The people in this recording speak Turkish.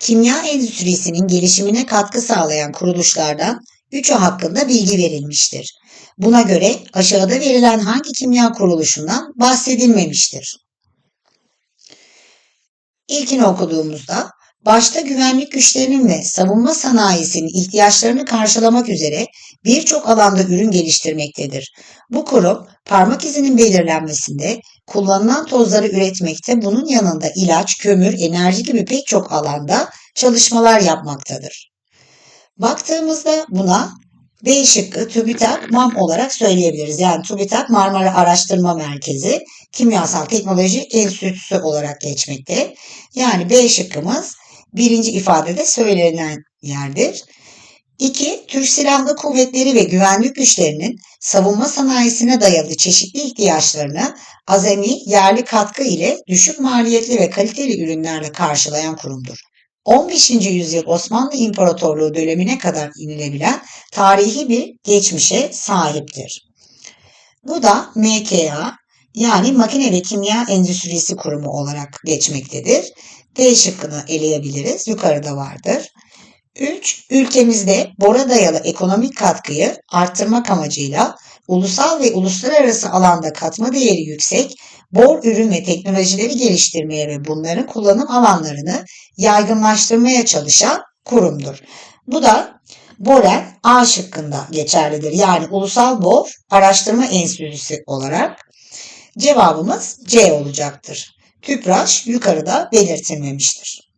kimya endüstrisinin gelişimine katkı sağlayan kuruluşlardan üçü hakkında bilgi verilmiştir. Buna göre aşağıda verilen hangi kimya kuruluşundan bahsedilmemiştir? İlkini okuduğumuzda başta güvenlik güçlerinin ve savunma sanayisinin ihtiyaçlarını karşılamak üzere birçok alanda ürün geliştirmektedir. Bu kurum parmak izinin belirlenmesinde, kullanılan tozları üretmekte, bunun yanında ilaç, kömür, enerji gibi pek çok alanda çalışmalar yapmaktadır. Baktığımızda buna B şıkkı TÜBİTAK MAM olarak söyleyebiliriz. Yani TÜBİTAK Marmara Araştırma Merkezi Kimyasal Teknoloji Enstitüsü olarak geçmekte. Yani B şıkkımız birinci ifadede söylenen yerdir. 2. Türk Silahlı Kuvvetleri ve güvenlik güçlerinin savunma sanayisine dayalı çeşitli ihtiyaçlarını azami yerli katkı ile düşük maliyetli ve kaliteli ürünlerle karşılayan kurumdur. 15. yüzyıl Osmanlı İmparatorluğu dönemine kadar inilebilen tarihi bir geçmişe sahiptir. Bu da MKA yani Makine ve Kimya Endüstrisi Kurumu olarak geçmektedir. D şıkkını eleyebiliriz. Yukarıda vardır. 3. Ülkemizde bora dayalı ekonomik katkıyı arttırmak amacıyla ulusal ve uluslararası alanda katma değeri yüksek bor ürün ve teknolojileri geliştirmeye ve bunların kullanım alanlarını yaygınlaştırmaya çalışan kurumdur. Bu da Boren A şıkkında geçerlidir. Yani Ulusal Bor Araştırma Enstitüsü olarak cevabımız C olacaktır. Tüpraş yukarıda belirtilmemiştir.